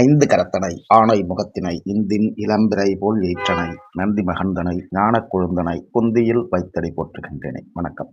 ஐந்து கரத்தனை ஆணை முகத்தினை இந்தின் இளம்பிறை போல் ஏற்றனை நந்தி மகந்தனை ஞானக் கொழுந்தனை புந்தியில் வைத்தடி போற்றுகின்றனை. வணக்கம்.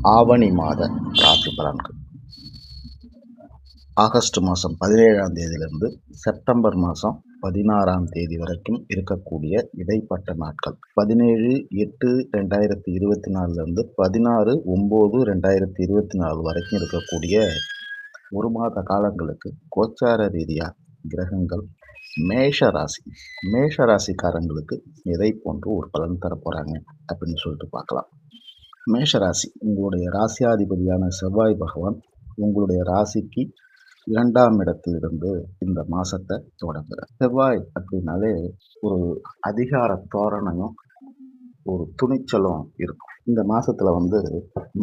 ஆவணி மாத ராசி பலன்கள். ஆகஸ்ட் மாதம் பதினேழாம் தேதியிலிருந்து செப்டம்பர் மாதம் பதினாறாம் தேதி வரைக்கும் இருக்கக்கூடிய இடைப்பட்ட நாட்கள். பதினேழு எட்டு ரெண்டாயிரத்தி இருபத்தி நாலுலேருந்து பதினாறு ஒம்பது ரெண்டாயிரத்தி இருபத்தி நாலு வரைக்கும் இருக்கக்கூடிய ஒரு மாத காலங்களுக்கு கோச்சார ரீதியாக கிரகங்கள் மேஷ ராசி மேஷ ராசிக்காரங்களுக்கு எதை போன்று ஒரு பலன் தர போகிறாங்க அப்படின்னு சொல்லிட்டு பார்க்கலாம். மேஷ ராசி உங்களுடைய ராசியாதிபதியான செவ்வாய் பகவான் உங்களுடைய ராசிக்கு இரண்டாம் இடத்திலிருந்து இந்த மாதத்தை தொடங்குறார். செவ்வாய் அப்படின்னாலே ஒரு அதிகார தோரணையும் ஒரு துணிச்சலும் இருக்கும். இந்த மாதத்தில் வந்து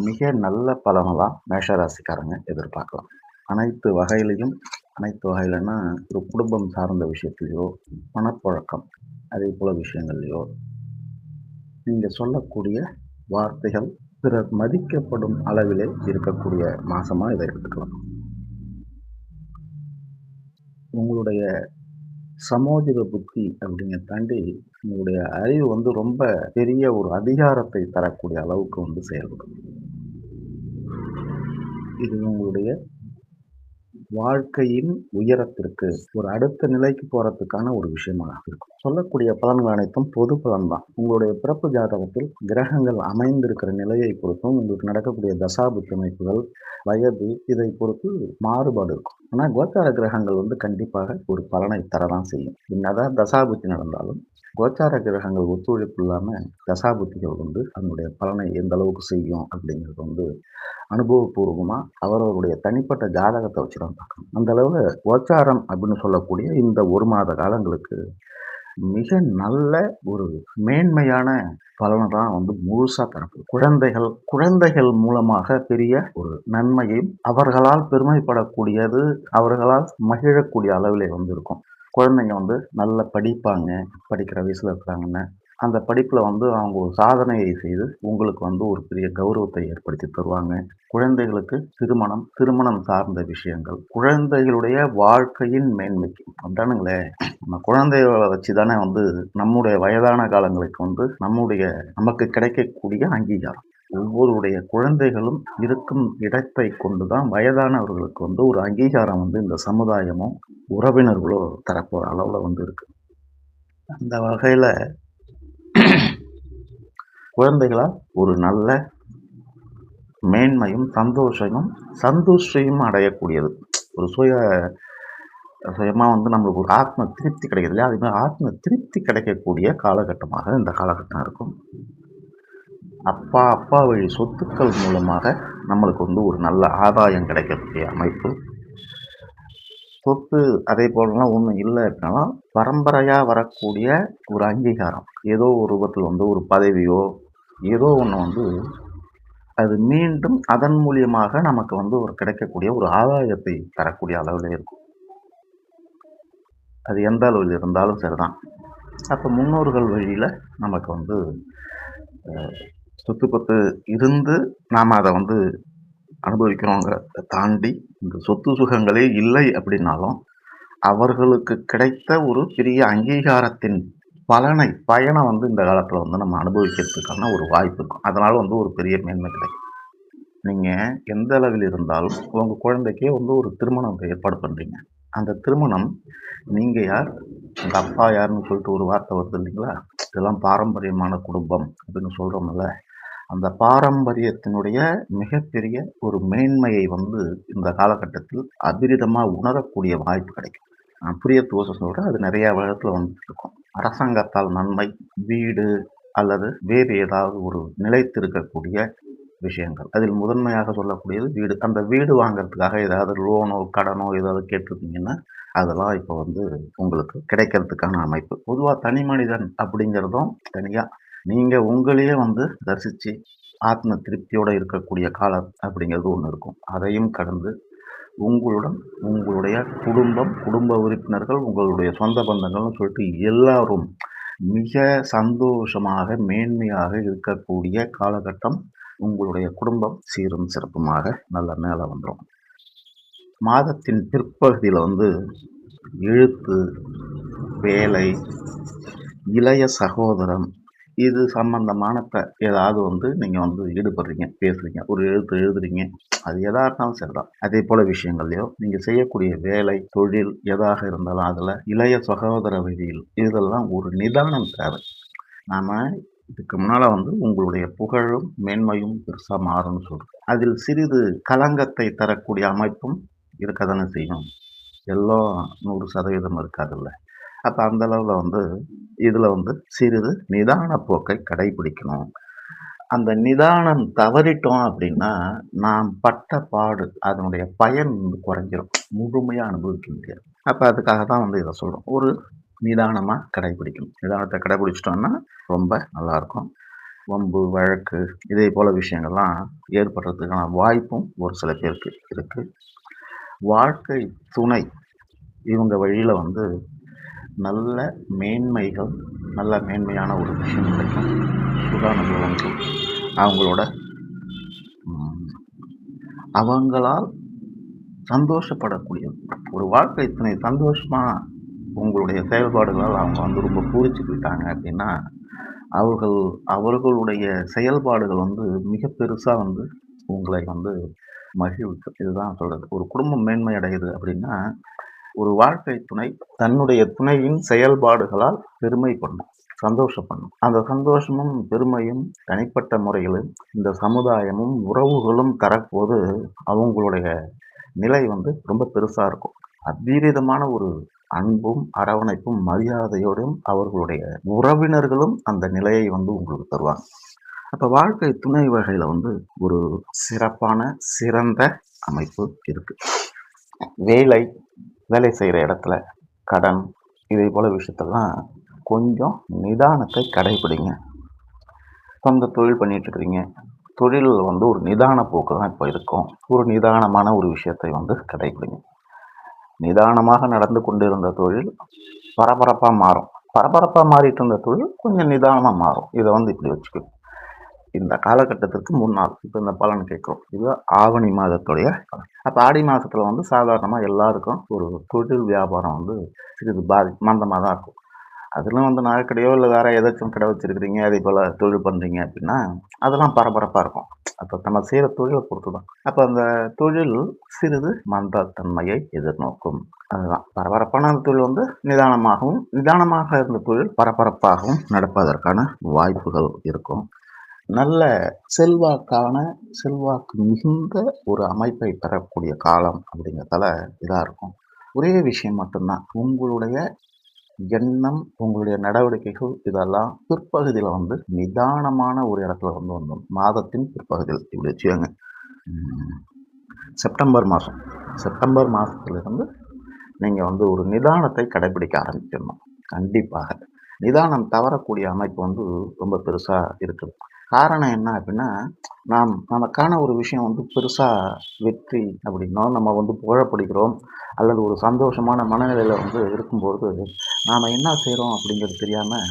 மிக நல்ல பலனெல்லாம் மேஷராசிக்காரங்க எதிர்பார்க்கலாம். அனைத்து வகையிலையும் அனைத்து வகையிலன்னா ஒரு குடும்பம் சார்ந்த விஷயத்துலையோ பணப்பழக்கம் அதே போல விஷயங்கள்லையோ நீங்கள் சொல்லக்கூடிய வார்த்தைகள் பிறர் மதிக்கப்படும் அளவிலே இருக்கக்கூடிய மாதமாக இதை எடுத்துக்கலாம். உங்களுடைய சமோஜித புத்தி அப்படிங்கிற தாண்டி உங்களுடைய அறிவு வந்து ரொம்ப பெரிய ஒரு அதிகாரத்தை தரக்கூடிய அளவுக்கு வந்து செயல்படும். இது உங்களுடைய வாழ்க்கையின் உயரத்திற்கு ஒரு அடுத்த நிலைக்கு போறதுக்கான ஒரு விஷயமாக இருக்கும். சொல்லக்கூடிய பலன்கள் அனைத்தும் பொது பலன் தான். உங்களுடைய பிறப்பு ஜாதகத்தில் கிரகங்கள் அமைந்திருக்கிற நிலையை பொறுத்தும் உங்களுக்கு நடக்கக்கூடிய தசாபுத்தி அமைப்புகள் வயது இதை பொறுத்து மாறுபாடு இருக்கும். ஆனால் கோச்சார கிரகங்கள் வந்து கண்டிப்பாக ஒரு பலனை தரதான் செய்யும். என்னதான் தசாபுத்தி நடந்தாலும் கோச்சார கிரகங்கள் ஒத்துழைப்பு இல்லாமல் தசாபுத்திகள் வந்து அதனுடைய பலனை எந்த அளவுக்கு செய்யும் அப்படிங்கிறது வந்து அனுபவபூர்வமாக அவரவருடைய தனிப்பட்ட ஜாதகத்தை வச்சு தான் பார்க்கணும். அந்த அளவு கோச்சாரம் அப்படின்னு சொல்லக்கூடிய இந்த ஒரு மாத காலங்களுக்கு மிக நல்ல ஒரு மேன்மையான பலனை தான் வந்து முழுசாக தரப்படும் குழந்தைகள் குழந்தைகள் மூலமாக பெரிய ஒரு நன்மையும் அவர்களால் பெருமைப்படக்கூடியது அவர்களால் மகிழக்கூடிய அளவிலே வந்து இருக்கும் குழந்தைங்க வந்து நல்ல படிப்பாங்க படிக்கிற வயசில் இருக்கிறாங்கன்னா அந்த படிப்பில் வந்து அவங்க ஒரு சாதனையை செய்து உங்களுக்கு வந்து ஒரு பெரிய கௌரவத்தை ஏற்படுத்தி தருவாங்க. குழந்தைகளுக்கு திருமணம் திருமணம் சார்ந்த விஷயங்கள். குழந்தைகளுடைய வாழ்க்கையின் மேன்மைக்கு. அப்படின்னுங்களே நம்ம குழந்தைகளை வச்சு தானே வந்து நம்முடைய வயதான காலங்களுக்கு வந்து நம்முடைய நமக்கு கிடைக்கக்கூடிய அங்கீகாரம். ஒவ்வொருடைய குழந்தைகளும் இருக்கும் இடத்தை கொண்டு தான் வயதானவர்களுக்கு வந்து ஒரு அங்கீகாரம் வந்து இந்த சமுதாயமும் உறவினர்களோ தரப்போகிற அளவில் வந்து இருக்கு. அந்த வகையில் குழந்தைகளால் ஒரு நல்ல மேன்மையும் சந்தோஷமும் சந்தோஷமும் அடையக்கூடியது. ஒரு சுய சுயமாக வந்து நம்மளுக்கு ஒரு ஆத்ம திருப்தி கிடைக்கிறது இல்லையா? அதுமாதிரி ஆத்ம திருப்தி கிடைக்கக்கூடிய காலகட்டமாக இந்த காலகட்டம் இருக்கும். அப்பா அப்பா வழி சொத்துக்கள் மூலமாக நம்மளுக்கு வந்து ஒரு நல்ல ஆதாயம் கிடைக்கக்கூடிய அமைப்பு சொத்து அதே போலலாம் ஒன்றும் இல்லை அப்படின்னா பரம்பரையாக வரக்கூடிய ஒரு அங்கீகாரம். ஏதோ ஒரு ரூபத்தில் வந்து ஒரு பதவியோ ஏதோ ஒன்று வந்து அது மீண்டும் அதன் மூலியமாக நமக்கு வந்து ஒரு கிடைக்கக்கூடிய ஒரு ஆதாயத்தை தரக்கூடிய அளவில் இருக்கும். அது எந்த அளவில் இருந்தாலும் சரிதான். அப்போ முன்னோர்கள் வழியில் நமக்கு வந்து சொத்து பத்து இருந்து நாம் அதை வந்து அனுபவிக்கிறோங்கிறத தாண்டி இந்த சொத்து சுகங்களே இல்லை அப்படின்னாலும் அவர்களுக்கு கிடைத்த ஒரு பெரிய அங்கீகாரத்தின் பலனை பயனை வந்து இந்த காலத்தில் வந்து நம்ம அனுபவிக்கிறதுக்கான ஒரு வாய்ப்பு இருக்கும். அதனால் வந்து ஒரு பெரிய மேன்மை கிடைக்கும். நீங்கள் எந்த அளவில் இருந்தாலும் உங்கள் குழந்தைக்கே வந்து ஒரு திருமணம் ஏற்பாடு பண்ணுறீங்க அந்த திருமணம் நீங்கள் யார்? உங்கள் அப்பா யாருன்னு சொல்லிட்டு ஒரு வார்த்தை வருது இல்லைங்களா? இதெல்லாம் பாரம்பரியமான குடும்பம் அப்படின்னு சொல்கிறோம்ல அந்த பாரம்பரியத்தினுடைய மிகப்பெரிய ஒரு மேன்மையை வந்து இந்த காலகட்டத்தில் அபிரிதமாக உணரக்கூடிய வாய்ப்பு கிடைக்கும். நான் புரிய தோசை சொல்கிறேன் அது நிறையா விதத்தில் வந்துட்டு இருக்கும். அரசாங்கத்தால் நன்மை வீடு அல்லது வேறு ஏதாவது ஒரு நிலைத்திருக்கக்கூடிய விஷயங்கள். அதில் முதன்மையாக சொல்லக்கூடியது வீடு. அந்த வீடு வாங்கிறதுக்காக ஏதாவது லோனோ கடனோ ஏதாவது கேட்டிருந்தீங்கன்னா அதெல்லாம் இப்போ வந்து உங்களுக்கு கிடைக்கிறதுக்கான அமைப்பு. பொதுவாக தனி மனிதன் அப்படிங்கிறதும் தனியாக நீங்கள் உங்களையே வந்து ரசித்து ஆத்ம திருப்தியோடு இருக்கக்கூடிய காலம் அப்படிங்கிறது ஒன்று இருக்கும். அதையும் கடந்து உங்களுடன் உங்களுடைய குடும்பம் குடும்ப உறுப்பினர்கள் உங்களுடைய சொந்த பந்தங்கள்னு சொல்லிட்டு எல்லாரும் மிக சந்தோஷமாக மேன்மையாக இருக்கக்கூடிய காலகட்டம் உங்களுடைய குடும்பம் சீரும் சிறப்புமாக நல்ல மேலே வந்துடும் மாதத்தின் பிற்பகுதியில் வந்து எழுத்து வேலை இளைய சகோதரம் இது சம்மந்தமான ஏதாவது வந்து நீங்கள் வந்து ஈடுபடுறீங்க பேசுகிறீங்க ஒரு எழுத்து எழுதுறீங்க அது எதாக இருந்தாலும் சரிதான். அதே போல் விஷயங்கள்லையோ நீங்கள் செய்யக்கூடிய வேலை தொழில் எதாக இருந்தாலும் அதில் இளைய சகோதர விதியில் இதெல்லாம் ஒரு நிதானம் தேவை. நாம் இதுக்கு முன்னால் வந்து உங்களுடைய புகழும் மேன்மையும் பெருசாக மாறும்னு சொல்கிறோம் அதில் சிறிது களங்கத்தை தரக்கூடிய அமைப்பும் இருக்க தானே செய்யும். எல்லாம் நூறு சதவீதம் இருக்காதுல்ல. அப்போ அந்த அளவில் வந்து இதில் வந்து சிறிது நிதான போக்கை கடைபிடிக்கணும். அந்த நிதானம் தவறிட்டோம் அப்படின்னா நாம் பட்ட பாடு அதனுடைய பயன் வந்து குறைஞ்சிரும். முழுமையாக அனுபவிக்க முடியாது. அப்போ அதுக்காக தான் வந்து இதை சொல்கிறோம் ஒரு நிதானமாக கடைபிடிக்கணும். நிதானத்தை கடைபிடிச்சிட்டோன்னா ரொம்ப நல்லாயிருக்கும். வம்பு வழக்கு இதே போல் விஷயங்கள்லாம் ஏற்படுறதுக்கான வாய்ப்பும் ஒரு சில பேருக்கு இருக்குது வாழ்க்கை துணை இவங்க வழியில் வந்து நல்ல மேன்மைகள் நல்ல மேன்மையான ஒரு விஷயம் கிடைக்கும். சுகானுபவங்கள் அவங்களோட அவங்களால் சந்தோஷப்படக்கூடிய ஒரு வாழ்க்கை இத்தனை சந்தோஷமாக உங்களுடைய செயல்பாடுகளால் அவங்க வந்து ரொம்ப பூரிச்சு போயிட்டாங்க அப்படின்னா அவர்கள் அவர்களுடைய செயல்பாடுகள் வந்து மிக பெருசாக வந்து உங்களை வந்து மகிழ்விக்கும். இதுதான் சொல்கிறது ஒரு குடும்பம் மேன்மை அடையுது அப்படின்னா ஒரு வாழ்க்கை துணை தன்னுடைய துணையின் செயல்பாடுகளால் பெருமை பண்ணும். சந்தோஷப்படணும் அந்த சந்தோஷமும் பெருமையும் தனிப்பட்ட முறையில் இந்த சமுதாயமும் உறவுகளும் தரப்போது அவங்களுடைய நிலை வந்து ரொம்ப பெருசாக இருக்கும். அத்வீதமான ஒரு அன்பும் அரவணைப்பும் மரியாதையோடும் அவர்களுடைய உறவினர்களும் அந்த நிலையை வந்து உங்களுக்கு தருவாங்க. அப்போ வாழ்க்கை துணை வகையில் வந்து ஒரு சிறப்பான சிறந்த அமைப்பு இருக்குது வேலை வேலை செய்கிற இடத்துல கடன் இதே போல் விஷயத்தெல்லாம் கொஞ்சம் நிதானத்தை கடைபிடிங்க சொந்த தொழில் பண்ணிகிட்ருக்குறீங்க தொழில் வந்து ஒரு நிதான போக்கு தான் இப்போ இருக்கும். ஒரு நிதானமான ஒரு விஷயத்தை வந்து கடைபிடிங்க நிதானமாக நடந்து கொண்டிருந்த தொழில் பரபரப்பாக மாறும். பரபரப்பாக மாறிட்டு இருந்த தொழில் கொஞ்சம் நிதானமாக மாறும். இதை வந்து இப்படி வச்சுக்கணும். இந்த காலகட்டத்திற்கு முன்னால். இப்போ இந்த பலன் கேட்குறோம். இது ஆவணி மாதத்துடைய பலன். அப்போ ஆடி மாதத்தில் வந்து சாதாரணமாக எல்லாருக்கும் ஒரு தொழில் வியாபாரம் வந்து சிறிது பாதி மந்தமாக தான் இருக்கும். அதெல்லாம் வந்து நகைக்கடையோ இல்லை வேறு ஏதாச்சும் கடை வச்சுருக்கிறீங்க அதே போல் தொழில் பண்ணுறீங்க அப்படின்னா அதெல்லாம் பரபரப்பாக இருக்கும். அப்போ நம்ம செய்கிற தொழிலை பொறுத்து தான் அப்போ அந்த தொழில் சிறிது மந்தத்தன்மையை எதிர்நோக்கும். அதுதான். பரபரப்பான அந்த தொழில் வந்து நிதானமாகவும் நிதானமாக இருந்த தொழில் பரபரப்பாகவும் நடப்பதற்கான வாய்ப்புகள் இருக்கும். நல்ல செல்வாக்கான செல்வாக்கு மிகுந்த ஒரு அமைப்பை பெறக்கூடிய காலம் அப்படிங்கிறதால இதாக இருக்கும். ஒரே விஷயம் மட்டும்தான் உங்களுடைய எண்ணம் உங்களுடைய நடவடிக்கைகள் இதெல்லாம் பிற்பகுதியில் வந்து நிதானமான ஒரு இடத்துல வந்து வந்தோம். மாதத்தின் பிற்பகுதியில் இப்படி வச்சுக்கோங்க. செப்டம்பர் மாதம். செப்டம்பர் மாதத்துலேருந்து நீங்கள் வந்து ஒரு நிதானத்தை கடைபிடிக்க ஆரம்பிச்சிடணும். கண்டிப்பாக. நிதானம் தவறக்கூடிய அமைப்பு வந்து ரொம்ப பெருசாக இருக்குது. காரணம் என்ன அப்படின்னா நாம் நமக்கான ஒரு விஷயம் வந்து பெருசாக வெற்றி அப்படின்னோ நம்ம வந்து புகழப்படுகிறோம் அல்லது ஒரு சந்தோஷமான மனநிலையில் வந்து இருக்கும்போது நாம் என்ன செய்கிறோம் அப்படிங்கிறது தெரியாமல்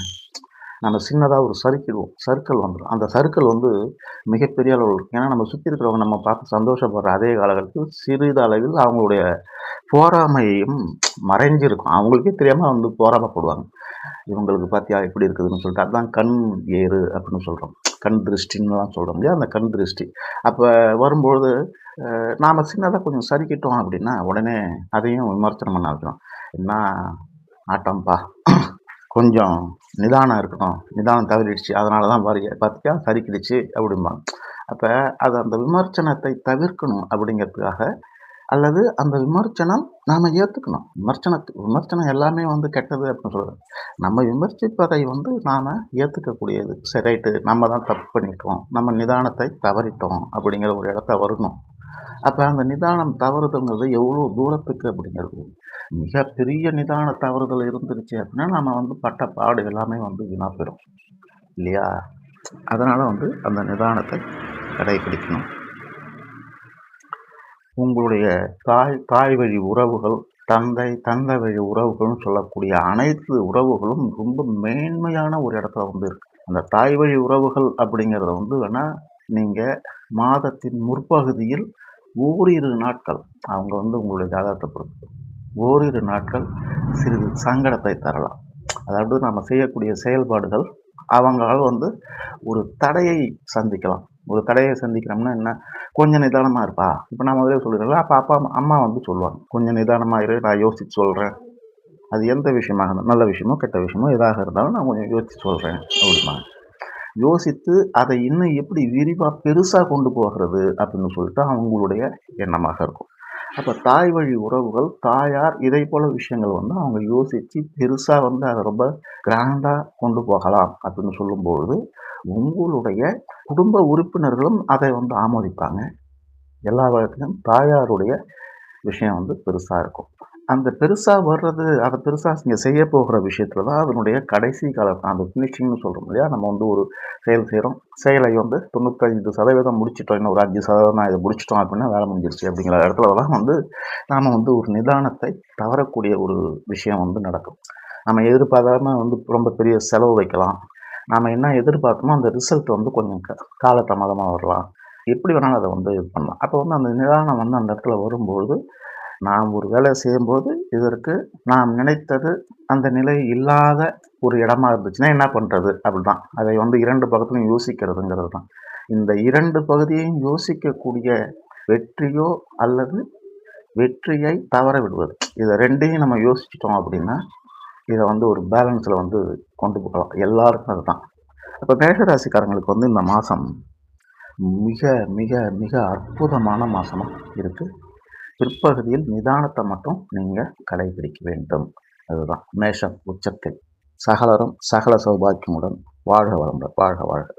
நம்ம சின்னதாக ஒரு சறுக்கிடுவோம் சர்க்கிள் வந்துடும் அந்த சர்க்கிள் வந்து மிகப்பெரிய அளவில் இருக்கும். ஏன்னா நம்ம சுற்றி இருக்கிறவங்க நம்ம பார்த்து சந்தோஷப்படுற அதே காலகட்டத்தில் சிறிது அளவில் அவங்களுடைய போராமையும் மறைஞ்சிருக்கும். அவங்களுக்கே தெரியாமல் வந்து போராமப்படுவாங்க இவங்களுக்கு பார்த்தியா எப்படி இருக்குதுன்னு சொல்லிட்டு அதுதான் கண் ஏறு அப்படின்னு சொல்கிறோம் கண் திருஷ்டின்னுலாம் சொல்கிறோம் இல்லையா அந்த கண் திருஷ்டி. அப்போ வரும்பொழுது நாம் சின்னதாக கொஞ்சம் சரிக்கிட்டோம் அப்படின்னா உடனே அதையும் விமர்சனம் பண்ண வைக்கிறோம் என்ன ஆட்டம்ப்பா கொஞ்சம் நிதானம் இருக்கணும். நிதானம் தவறிடுச்சு. அதனால தான் பாரு பார்த்தியா சரிக்கிடுச்சு அப்படிம்பாங்க. அப்போ அது அந்த விமர்சனத்தை தவிர்க்கணும் அப்படிங்கிறதுக்காக அல்லது அந்த விமர்சனம் நாம் ஏற்றுக்கணும் விமர்சனத்து விமர்சனம் எல்லாமே வந்து கெட்டது அப்படின்னு சொல்கிறேன் நம்ம விமர்சிப்பதை வந்து நாம் ஏற்றுக்கக்கூடியது சரி ரைட்டு நம்ம தான் தப்பு பண்ணிட்டோம். நம்ம நிதானத்தை தவறிட்டோம் அப்படிங்கிற ஒரு இடத்த வரணும். அப்போ அந்த நிதானம் தவறுதல்ங்கிறது எவ்வளோ தூரத்துக்கு அப்படிங்கிறது. மிகப்பெரிய நிதான தவறுதல் இருந்துருச்சு அப்படின்னா நம்ம வந்து பட்ட பாடு எல்லாமே வந்து வீணா போயிடும். இல்லையா? அதனால் வந்து அந்த நிதானத்தை கடைபிடிக்கணும். உங்களுடைய தாய் தாய் வழி உறவுகள் தந்தை தந்தை வழி உறவுகள்னு சொல்லக்கூடிய அனைத்து உறவுகளும் ரொம்ப மேன்மையான ஒரு இடத்துல வந்து இருக்கு. அந்த தாய் வழி உறவுகள் அப்படிங்கிறத வந்து வேணால் நீங்கள் மாதத்தின் முற்பகுதியில் ஓரிரு நாட்கள் அவங்க வந்து உங்களுடைய ஜாதகத்தை பொறுத்து ஓரிரு நாட்கள் சிறிது சங்கடத்தை தரலாம். அதாவது நம்ம செய்யக்கூடிய செயல்பாடுகள் அவங்களால் வந்து ஒரு தடையை சந்திக்கலாம். ஒரு தடையை சந்திக்கிறோம்னா என்ன? கொஞ்சம் நிதானமாக இருப்பா. இப்போ நான் முதலே சொல்லிடுறேன் அப்போ அப்பா அம்மா வந்து சொல்லுவாங்க. கொஞ்சம் நிதானமாக இரு நான் யோசிச்சு சொல்கிறேன் அது எந்த விஷயமாக நல்ல விஷயமோ கெட்ட விஷயமோ எதாக இருந்தாலும் நான் கொஞ்சம் யோசிச்சு சொல்கிறேன் அப்படிம்பாங்க. யோசித்து அதை இன்னும் எப்படி விரிவாக பெருசாக கொண்டு போகிறது அப்படின்னு சொல்லிட்டு அவங்களுடைய எண்ணமாக இருக்கும். அப்போ தாய் வழி உறவுகள் தாயார் இதை போல் விஷயங்கள் வந்து அவங்க யோசித்து பெருசாக வந்து அதை ரொம்ப கிராண்டாக கொண்டு போகலாம் அப்படின்னு சொல்லும்பொழுது உங்களுடைய குடும்ப உறுப்பினர்களும் அதை வந்து ஆமோதிப்பாங்க. எல்லா வகையிலும் தாயாருடைய விஷயம் வந்து பெருசாக இருக்கும். அந்த பெருசாக வர்றது அதை பெருசாக நீங்கள் செய்ய போகிற விஷயத்துல தான் அதனுடைய கடைசி காலம் அந்த ஃபினிஷிங்னு சொல்கிறோம் இல்லையா? நம்ம வந்து ஒரு செயல் செய்கிறோம் செயலை வந்து தொண்ணூத்தஞ்சு சதவீதம் முடிச்சிட்டோம். இன்னும் ஒரு அஞ்சு சதவீதம் நான் இதை முடிச்சிட்டோம் அப்படின்னா வேலை முடிஞ்சிருச்சு அப்படிங்கிற இடத்துலலாம் வந்து நாம் வந்து ஒரு நிதானத்தை தவறக்கூடிய ஒரு விஷயம் வந்து நடக்கும். நம்ம எதிர்பார்க்காம வந்து ரொம்ப பெரிய செலவு வைக்கலாம். நாம் என்ன எதிர்பார்த்தோமோ அந்த ரிசல்ட் வந்து கொஞ்சம் க- காலதாமதமாக வரலாம். எப்படி வேணாலும் அதை வந்து இது பண்ணலாம். அப்போ வந்து அந்த நிதானம் வந்து அந்த இடத்துல வரும்பொழுது நாம் ஒரு வேலை செய்யும்போது இதற்கு நாம் நினைத்தது அந்த நிலை இல்லாத ஒரு இடமா இருந்துச்சுன்னா என்ன பண்ணுறது அப்படிதான். அதை வந்து இரண்டு பக்கத்துலையும் யோசிக்கிறதுங்கிறது தான் இந்த இரண்டு பகுதியையும் யோசிக்கக்கூடிய வெற்றியோ அல்லது வெற்றியை தவற விடுவது. இதை ரெண்டையும் நம்ம யோசிச்சிட்டோம் அப்படின்னா இதை வந்து ஒரு பேலன்ஸில் வந்து கொண்டு போகலாம். எல்லாருக்கும் அதுதான். இப்போ மேகராசிக்காரங்களுக்கு வந்து இந்த மாதம் மிக மிக மிக அற்புதமான மாதமாக இருக்குது பிற்பகுதியில் நிதானத்தை மட்டும் நீங்கள் கடைபிடிக்க வேண்டும். அதுதான் மேஷம் உச்சத்தில். சகலரும் சகல சௌபாக்கியமுடன் வாழ்க வளமுடன் வாழ்க வாழ்க.